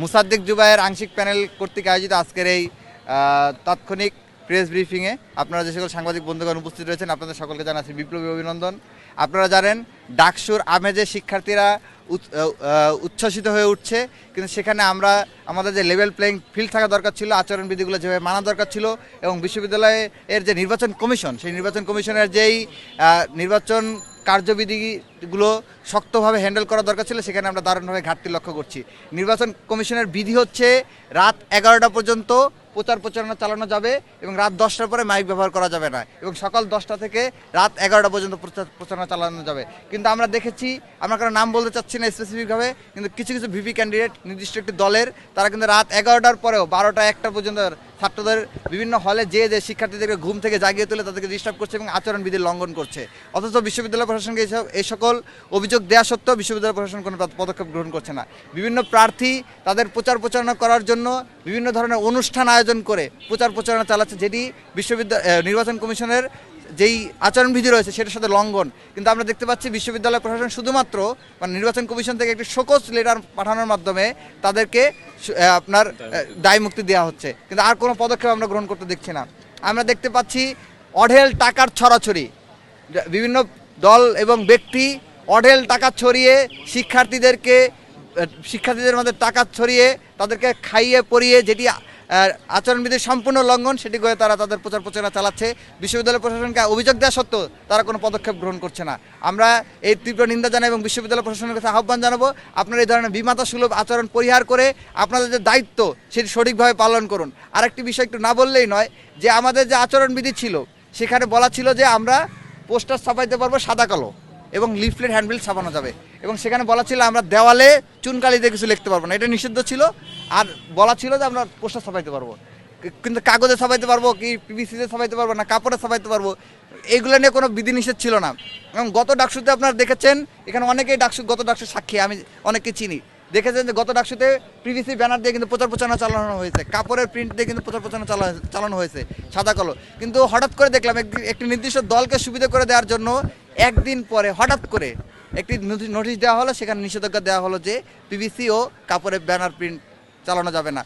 মুসাদ্দিক জুবাইয়ের আংশিক প্যানেল কর্তৃক আয়োজিত আজকের এই তাৎক্ষণিক প্রেস ব্রিফিংয়ে আপনারা যে সকল সাংবাদিক বন্ধুগণ উপস্থিত রয়েছেন, আপনাদের সকলকে জানাচ্ছি বিপ্লবী অভিনন্দন। আপনারা জানেন, ডাকসুর আমেজে শিক্ষার্থীরা উচ্ছ্বসিত হয়ে উঠছে। কিন্তু সেখানে আমরা, আমাদের যে লেভেল প্লেয়িং ফিল্ড থাকা দরকার ছিল, আচরণবিধিগুলো যেভাবে মানা দরকার ছিল, এবং বিশ্ববিদ্যালয়ের যে নির্বাচন কমিশন, সেই নির্বাচন কমিশনের যেই নির্বাচন কার্যবিধিগুলো শক্তভাবে হ্যান্ডেল করা দরকার ছিল, সেখানে আমরা দারুণভাবে ঘাটতি লক্ষ্য করছি। নির্বাচন কমিশনের বিধি হচ্ছে, রাত এগারোটা পর্যন্ত প্রচার প্রচারণা চালানো যাবে এবং রাত দশটার পরে মাইক ব্যবহার করা যাবে না এবং সকাল দশটা থেকে রাত এগারোটা পর্যন্ত প্রচার প্রচারণা চালানো যাবে। কিন্তু আমরা দেখেছি, আমরা কারও নাম বলতে চাচ্ছি না স্পেসিফিকভাবে কিন্তু কিছু কিছু ভিপি ক্যান্ডিডেট নির্দিষ্ট একটি দলের, তারা কিন্তু রাত এগারোটার পরেও বারোটা একটা পর্যন্ত ছাত্রদের বিভিন্ন হলে যে যে শিক্ষার্থীদেরকে ঘুম থেকে জাগিয়ে তুলে তাদেরকে ডিস্টার্ব করছে এবং আচরণবিধি লঙ্ঘন করছে। অথচ বিশ্ববিদ্যালয় প্রশাসনকে এইসব এই সকল অভিযোগ দেওয়া সত্ত্বেও বিশ্ববিদ্যালয় প্রশাসন কোনো পদক্ষেপ গ্রহণ করছে না। বিভিন্ন প্রার্থী তাদের প্রচার প্রচারণা করার জন্য বিভিন্ন ধরনের অনুষ্ঠান আয়োজন করে প্রচার প্রচারণা চালাচ্ছে, যেটি বিশ্ববিদ্যালয় নির্বাচন কমিশনের যেই আচরণবিধি রয়েছে সেটার সাথে লঙ্ঘন। কিন্তু আমরা দেখতে পাচ্ছি বিশ্ববিদ্যালয় প্রশাসন শুধুমাত্র মানে নির্বাচন কমিশন থেকে একটি শোকজ লেটার পাঠানোর মাধ্যমে তাদেরকে আপনার দায় মুক্তি দেওয়া হচ্ছে। কিন্তু আর কোনো পদক্ষেপ আমরা গ্রহণ করতে দেখছি না। আমরা দেখতে পাচ্ছি অঢেল টাকার ছড়াছড়ি। বিভিন্ন দল এবং ব্যক্তি অঢেল টাকা ছড়িয়ে শিক্ষার্থীদেরকে শিক্ষার্থীদের মধ্যে টাকা ছড়িয়ে তাদেরকে খাইয়ে পরিয়ে যেটি আচরণবিধির সম্পূর্ণ লঙ্ঘন, সেটি করে তারা তাদের প্রচার প্রচারণা চালাচ্ছে। বিশ্ববিদ্যালয় প্রশাসনকে অভিযোগ দেওয়া সত্ত্বেও তারা কোনো পদক্ষেপ গ্রহণ করছে না। আমরা এই তীব্র নিন্দা জানাই এবং বিশ্ববিদ্যালয় প্রশাসনের কাছে আহ্বান জানাব, আপনারা এই ধরনের বিমাতা সুলভ আচরণ পরিহার করে আপনাদের যে দায়িত্ব, সেটি সঠিকভাবে পালন করুন। আরেকটি বিষয় একটু না বললেই নয়, যে আমাদের যে আচরণবিধি ছিল, সেখানে বলা ছিল যে আমরা পোস্টার ছাপাইতে পারব সাদা কালো। এবং লিফলেট হ্যান্ডবিল ছাপানো যাবে। এবং সেখানে বলা ছিল আমরা দেওয়ালে চুনকালিতে কিছু লিখতে পারব না। এটা নিষিদ্ধ ছিল। আর বলা ছিল যে আমরা পোস্টার ছাপাইতে পারব। কিন্তু কাগজে ছাপাইতে পারব কি পিভিসিতে ছাপাইতে পারব না, কাপড়ে ছাপাইতে পারব এইগুলো নিয়ে কোনো বিধিনিষেধ ছিল না। এবং গত ডাকসুতে আপনারা দেখেছেন, এখানে অনেকেই ডাকসু, গত ডাকসু সাক্ষী, আমি অনেককে চিনি। দেখেছেন যে গত ডাকসুতে পিভিসি ব্যানার দিয়ে কিন্তু প্রচার প্রচারণা চালানো হয়েছে। কাপড়ের প্রিন্ট দিয়ে কিন্তু প্রচার প্রচারণা চালা- চালানো হয়েছে, সাদা কালো কিন্তু হঠাৎ করে দেখলাম একটি নির্দিষ্ট দলকে সুবিধা করে দেওয়ার জন্য একদিন পরে হঠাৎ করে একটি নোটিশ দেওয়া হলো, সেখানে নিষেধাজ্ঞা দেওয়া হলো যে পিবিসি ও কাপড়ের ব্যানার প্রিন্ট চালানো যাবে না।